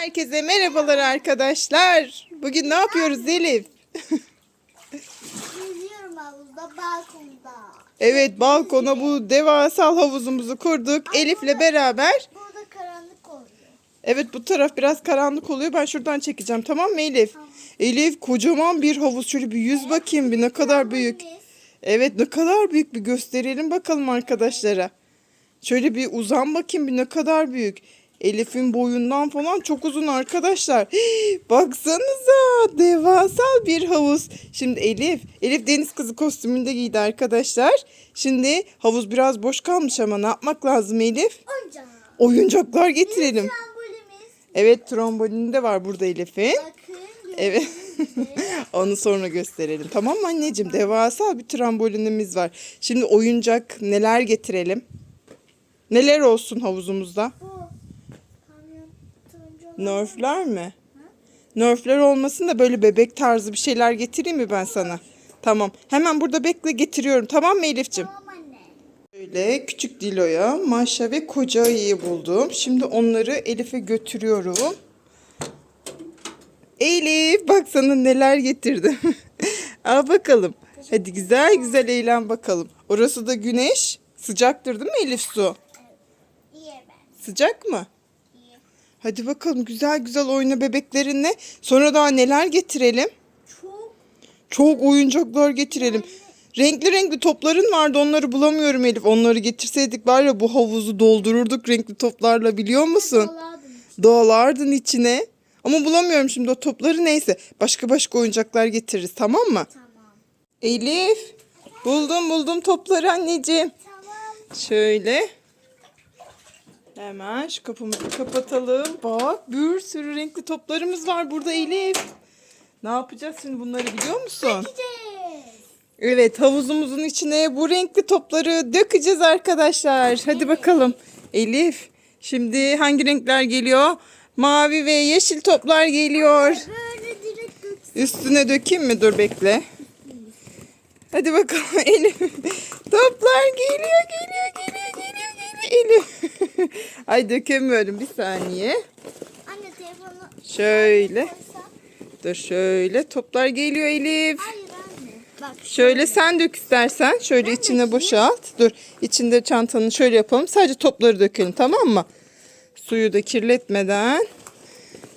Herkese merhabalar arkadaşlar. Bugün ne yapıyoruz Elif? Yüzüyorum havuzda balkonda. Evet balkona bu devasa havuzumuzu kurduk. Elif'le beraber. Burada karanlık oluyor. Evet bu taraf biraz karanlık oluyor. Ben şuradan çekeceğim tamam mı Elif? Elif kocaman bir havuz. Şöyle bir yüz bakayım bir ne kadar büyük. Evet ne kadar büyük bir gösterelim bakalım arkadaşlara. Şöyle bir uzan bakayım bir ne kadar büyük. Elif'in boyundan falan çok uzun arkadaşlar. Hii, baksanıza devasa bir havuz. Şimdi Elif, Elif deniz kızı kostümünde giydi arkadaşlar. Şimdi havuz biraz boş kalmış ama ne yapmak lazım Elif? Oyuncak. Oyuncaklar getirelim. Evet trombolini de var burada Elif'in. Evet. Onu sonra gösterelim. Tamam mı anneciğim? Devasa bir trambolinimiz var. Şimdi oyuncak neler getirelim? Neler olsun havuzumuzda? Bu. Nerfler mi? Nerfler olmasın da böyle bebek tarzı bir şeyler getireyim mi ben sana? Tamam. Hemen burada bekle getiriyorum. Tamam mı Elif'ciğim? Böyle küçük Dilo'ya Maşa ve koca ayıyı buldum. Şimdi onları Elif'e götürüyorum. Elif bak sana neler getirdim. Al bakalım. Hadi güzel güzel eğlen bakalım. Orası da güneş. Sıcaktır değil mi Elif su? İyi ben. Sıcak mı? Hadi bakalım güzel güzel oyna bebeklerinle. Sonra daha neler getirelim? Çok. Çok oyuncaklar getirelim. Renkli renkli topların vardı onları bulamıyorum Elif. Onları getirseydik var ya bu havuzu doldururduk renkli toplarla biliyor musun? Dolardım. Dağlardın içine. Ama bulamıyorum şimdi o topları neyse. Başka başka oyuncaklar getiririz tamam mı? Tamam. Elif buldum buldum topları anneciğim. Tamam. Şöyle. Hemen şu kapımızı kapatalım. Bak bir sürü renkli toplarımız var burada Elif. Ne yapacağız şimdi bunları biliyor musun? Gideceğiz. Evet havuzumuzun içine bu renkli topları dökeceğiz arkadaşlar. Hadi bakalım. Elif şimdi hangi renkler geliyor? Mavi ve yeşil toplar geliyor. Üstüne dökeyim mi? Dur bekle. Hadi bakalım Elif. Toplar geliyor geliyor. Ay dökemiyorum bir saniye. Anne telefonu Şöyle. Dur şöyle toplar geliyor Elif. Hayır anne. Bak. Şöyle sen dök istersen. Şöyle içine boşalt. Dur içinde çantanı şöyle yapalım. Sadece topları dökelim tamam mı? Suyu da kirletmeden.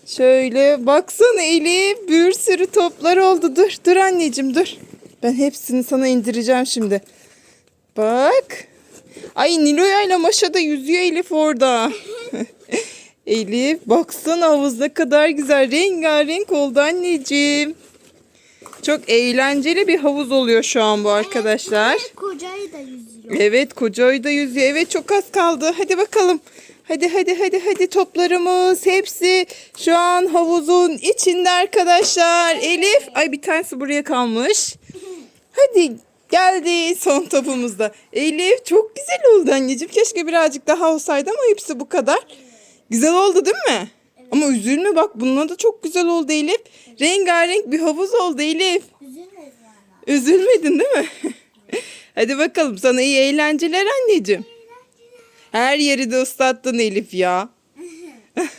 Şöyle baksana Elif bir sürü toplar oldu. Dur dur anneciğim dur. Ben hepsini sana indireceğim şimdi. Bak. Ay Nilo'ya ile Maşa da yüzüyor Elif orada. Elif baksana havuz ne kadar güzel rengarenk oldu anneciğim. Çok eğlenceli bir havuz oluyor şu an bu arkadaşlar. Ve kocayı da yüzüyor. Evet koca ayı da yüzüyor. Evet çok az kaldı. Hadi bakalım. Hadi hadi hadi hadi toplarımız hepsi şu an havuzun içinde arkadaşlar. Elif ay bir tanesi buraya kalmış. Hadi geldi son topumuzda. Elif çok güzel oldu anneciğim. Keşke birazcık daha olsaydı ama hepsi bu kadar. Güzel oldu değil mi? Ama üzülme bak bununla da çok güzel oldu Elif. Rengarenk bir havuz oldu Elif. Üzülmez yani. Üzülmedin değil mi? Hadi bakalım sana iyi eğlenceler anneciğim. Her yeri de ıslattın Elif ya.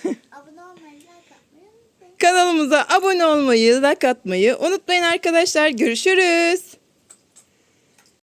Kanalımıza abone olmayı, like atmayı unutmayın arkadaşlar. Görüşürüz.